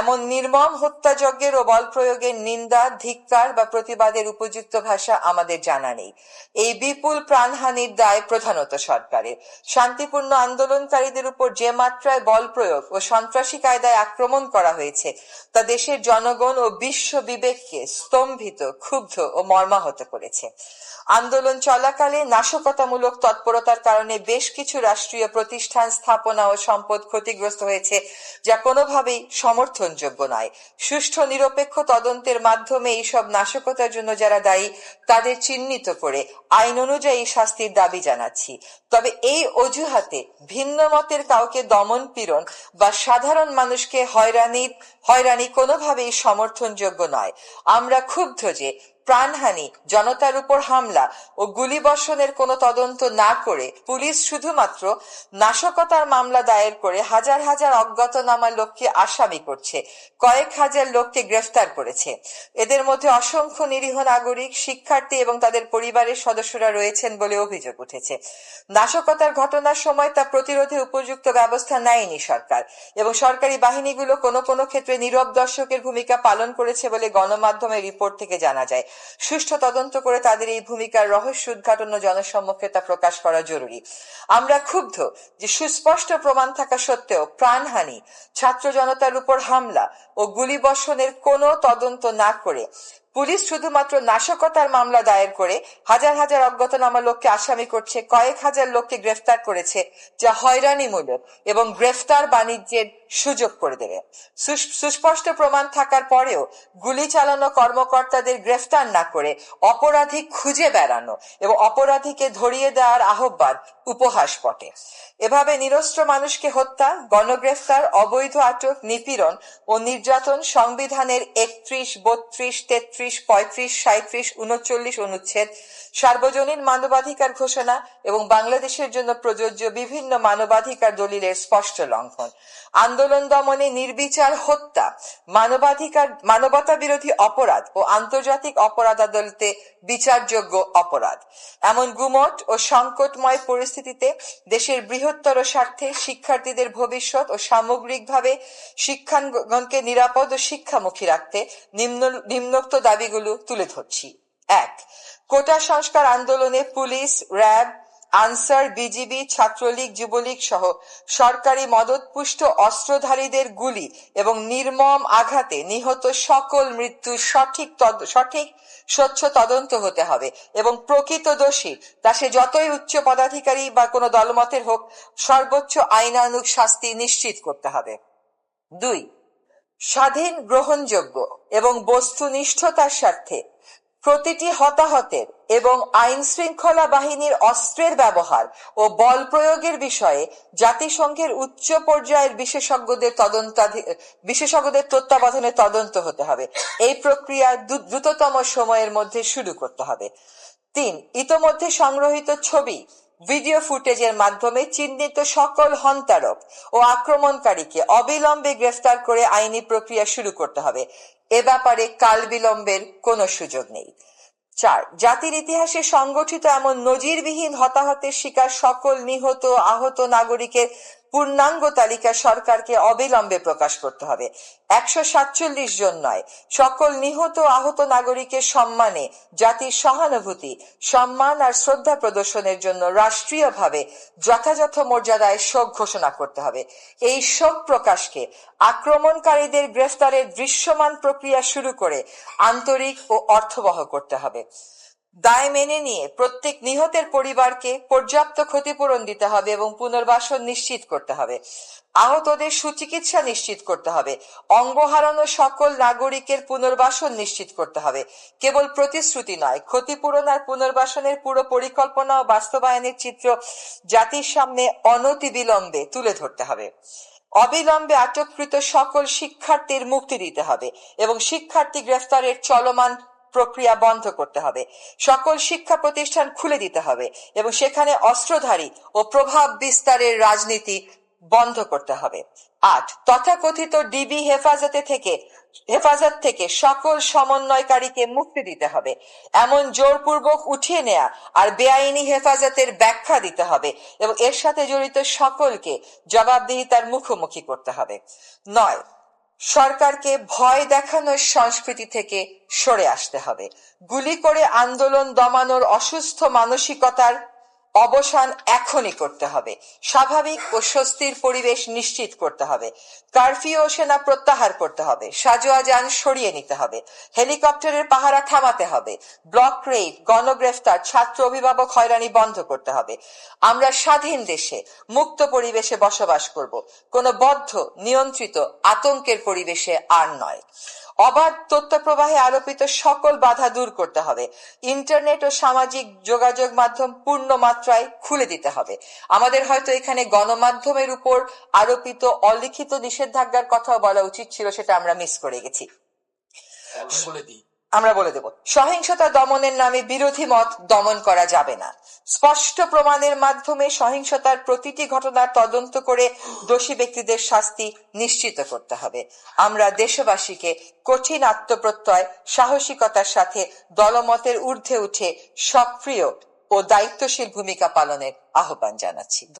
এমন নির্মম হত্যাযজ্ঞের ও বল প্রয়োগের নিন্দা, ধিক্কার বা প্রতিবাদের উপযুক্ত ভাষা আমাদের জানা নেই। এই বিপুল প্রাণহানির দায় প্রধানত সরকারের। শান্তিপূর্ণ আন্দোলনকারীদের উপর যে মাত্রায় বল প্রয়োগ ও সন্ত্রাসী কায়দায় আক্রমণ করা হয়েছে, তা দেশের জনগণ ও বিশ্ব বিবেককে স্তম্ভিত, ক্ষুব্ধ ও মর্মাহত করেছে। আন্দোলন চলাকালে নাশকতামূলক তৎপরতার কারণে বেশ কিছু রাষ্ট্রীয় প্রতিষ্ঠান, স্থাপনা ও সম্পদ ক্ষতিগ্রস্ত হয়েছে, যা কোনোভাবেই সমর্থনযোগ্য নয়। সুষ্ঠু নিরপেক্ষ তদন্তের মাধ্যমে এইসব নাশকতার জন্য যারা দায়ী, তাদের চিহ্নিত করে আইন অনুযায়ী শাস্তির দাবি জানাচ্ছি। তবে এই অজুহাতে ভিন্ন মতের কাউকে দমন পীড়ন বা সাধারণ মানুষকে হয়রানির হয়রানি কোনোভাবেই সমর্থনযোগ্য নয়। আমরা ক্ষুব্ধ যে প্রাণহানি, জনতার উপর হামলা ও গুলিবর্ষণের কোনো তদন্ত না করে পুলিশ শুধুমাত্র নাশকতার মামলা দায়ের করে হাজার হাজার অজ্ঞাতনামা লোককে আসামি করছে, কয়েক হাজার লোককে গ্রেফতার করেছে। এদের মধ্যে অসংখ্য নিরীহ নাগরিক, শিক্ষার্থী এবং তাদের পরিবারের সদস্যরা রয়েছেন বলে অভিযোগ উঠেছে। নাশকতার ঘটনার সময় তা প্রতিরোধে উপযুক্ত ব্যবস্থা নেয়নি সরকার এবং সরকারি বাহিনীগুলো কোনো কোনো ক্ষেত্রে নীরব দর্শকের ভূমিকা পালন করেছে বলে গণমাধ্যমের রিপোর্ট থেকে জানা যায়। সুষ্ঠু তদন্ত করে তাদের এই ভূমিকার রহস্য উদ্ঘাটন ও জনসম্মুখে তা প্রকাশ করা জরুরি। আমরা ক্ষুব্ধ যে সুস্পষ্ট প্রমাণ থাকা সত্ত্বেও প্রাণহানি, ছাত্র জনতার উপর হামলা ও গুলিবর্ষণের কোনো তদন্ত না করে পুলিশ শুধুমাত্র নাশকতার মামলা দায়ের করে হাজার হাজার অজ্ঞাতনামা লোককে আসামি করছে, কয়েক হাজার লোককে গ্রেফতার করেছে, যা হয়রানিমূলক এবং গ্রেফতার বাণিজ্যের সুযোগ করে দেবে। সুস্পষ্ট প্রমাণ থাকার পরেও গুলি চালানো কর্মকর্তাদের গ্রেফতার না করে অপরাধী খুঁজে বেড়ানো এবং অপরাধীকে ধরিয়ে দেওয়ার আহ্বান উপহাস পটে এভাবে নিরস্ত্র মানুষকে হত্যা, গণগ্রেফতার, অবৈধ আটক, নিপীড়ন ও নির্যাতন সংবিধানের একত্রিশ, বত্রিশ, তেত্রিশ পঁয়ত্রিশ সাঁত্রিশ উনচল্লিশ অনুচ্ছেদ, সার্বজনীন মানবাধিকার ঘোষণা এবং বাংলাদেশের জন্য প্রযোজ্য বিভিন্ন মানবাধিকার দলিলের স্পষ্ট লঙ্ঘন। আন্দোলন দমনে নির্বিচার হত্যা, মানবাধিকার মানবতা বিরোধী অপরাধ ও আন্তর্জাতিক অপরাধ আদালতে বিচারযোগ্য অপরাধ। এমন গুমট ও সংকটময় পরিস্থিতিতে দেশের বৃহত্তর স্বার্থে শিক্ষার্থীদের ভবিষ্যৎ ও সামগ্রিকভাবে শিক্ষাঙ্গনকে নিরাপদ ও শিক্ষামুখী রাখতে নিম্ন, নিম্নোক্ত দাবিগুলো তুলে ধরছি। এক, কোটা সংস্কার আন্দোলনে police, RAB, Ansar, BGB, Chhatra League, Jubo League সহ সরকারি মদতপুষ্ট অস্ত্রধারীদের গুলি এবং নির্মম আঘাতে নিহত সকল মৃত্যু সঠিক সঠিক স্বচ্ছ তদন্ত হতে হবে এবং প্রকৃত দোষী তা সে যতই উচ্চ পদাধিকারী বা কোনো দলমতের হোক সর্বোচ্চ আইনানুগ শাস্তি নিশ্চিত করতে হবে। দুই স্বাধীন, গ্রহণযোগ্য এবং বস্তুনিষ্ঠতার স্বার্থে প্রতিটি হতাহতের এবং আইন শৃঙ্খলা বাহিনীর অস্ত্রের ব্যবহার ও বল প্রয়োগের বিষয়ে জাতিসংঘের উচ্চ পর্যায়ের বিশেষজ্ঞদের তদন্তাধি, বিশেষজ্ঞদের তত্ত্বাবধানে তদন্ত হতে হবে। এই প্রক্রিয়া দ্রুততম সময়ের মধ্যে শুরু করতে হবে। তিন, ইতোমধ্যে সংগ্রহীত ছবি ভিডিও ফুটেজের মাধ্যমে চিহ্নিত সকল হন্তারক ও আক্রমণকারীকে অবিলম্বে গ্রেফতার করে আইনি প্রক্রিয়া শুরু করতে হবে। এ ব্যাপারে কাল বিলম্বের কোনো সুযোগ নেই। চার, জাতির ইতিহাসে সংগঠিত এমন নজিরবিহীন হতাহতের শিকার সকল নিহত আহত নাগরিকের পূর্ণাঙ্গ তালিকা সরকারকে অবিলম্বে প্রকাশ করতে হবে। একশো সাতচল্লিশ জন নয়, সকল নিহত আহত নাগরিকের সম্মানে জাতির সহানুভূতি, সম্মান আর শ্রদ্ধা প্রদর্শনের জন্য রাষ্ট্রীয়ভাবে যথাযথ মর্যাদায় শোক ঘোষণা করতে হবে। এই শোক প্রকাশকে আক্রমণকারীদের গ্রেফতারের দৃশ্যমান প্রক্রিয়া শুরু করে আন্তরিক ও অর্থবহ করতে হবে। দায় মেনে নিয়ে প্রত্যেক নিহতের পরিবারকে পর্যাপ্ত ক্ষতিপূরণ দিতে হবে এবং পুনর্বাসন নিশ্চিত করতে হবে। আহতদের সুচিকিৎসা নিশ্চিত করতে হবে। অঙ্গ হারানো সকল নাগরিকের পুনর্বাসন নিশ্চিত করতে হবে। কেবল প্রতিশ্রুতি নয়, ক্ষতিপূরণ আর পুনর্বাসনের পুরো পরিকল্পনা ও বাস্তবায়নের চিত্র জাতির সামনে অনতিবিলম্বে তুলে ধরতে হবে। অবিলম্বে আটককৃত সকল শিক্ষার্থীর মুক্তি দিতে হবে এবং শিক্ষার্থী গ্রেফতারের চলমান প্রক্রিয়া বন্ধ করতে হবে। সকল শিক্ষা প্রতিষ্ঠান খুলে দিতে হবে এবং সেখানে অস্ত্রধারী ও প্রভাব বিস্তারের রাজনীতি বন্ধ করতে হবে। আট, তথাকথিত ডিবি হেফাজতে থেকে, হেফাজত থেকে সকল সমন্বয়কারীকে মুক্তি দিতে হবে। এমন জোরপূর্বক উঠিয়ে নেয়া আর বেআইনি হেফাজতের ব্যাখ্যা দিতে হবে এবং এর সাথে জড়িত সকলকে জবাবদিহিতার মুখোমুখি করতে হবে। নয় সরকারকে ভয় দেখানোর সংস্কৃতি থেকে সরে আসতে হবে। গুলি করে আন্দোলন দমানোর অসুস্থ মানসিকতার অবসান এখনই করতে হবে। স্বাভাবিক ও স্বস্তির পরিবেশ নিশ্চিত করতে হবে। কারফিউ ও সেনা প্রত্যাহার করতে হবে। সাজোয়া যান সরিয়ে নিতে হবে। হেলিকপ্টারের পাহারা থামাতে হবে। ব্লক রেড গণগ্রেফতার, ছাত্র অভিভাবক হয়রানি বন্ধ করতে হবে। আমরা স্বাধীন দেশে মুক্ত পরিবেশে বসবাস করব। কোনো বদ্ধ, নিয়ন্ত্রিত, আতঙ্কের পরিবেশে আর নয়। অবাধ তথ্য প্রবাহে আরোপিত সকল বাধা দূর করতে হবে। ইন্টারনেট ও সামাজিক যোগাযোগ মাধ্যম পূর্ণ মাত্রায় খুলে দিতে হবে। আমাদের হয়তো এখানে গণমাধ্যমের উপর আরোপিত অলিখিত নিষেধাজ্ঞার কথাও বলা উচিত ছিল সেটা আমরা মিস করে গেছি। আমরা বলে দেব। সহিংসতা দমনের নামে বিরোধী মত দমন করা যাবে না। স্পষ্ট প্রমাণের মাধ্যমে সহিংসতার প্রতিটি ঘটনার তদন্ত করে দোষী ব্যক্তিদের শাস্তি নিশ্চিত করতে হবে। আমরা দেশবাসীকে কঠিন আত্মপ্রত্যয় সাহসিকতার সাথে দলমতের ঊর্ধ্বে উঠে সক্রিয় ও দায়িত্বশীল ভূমিকা পালনের আহ্বান জানাচ্ছি।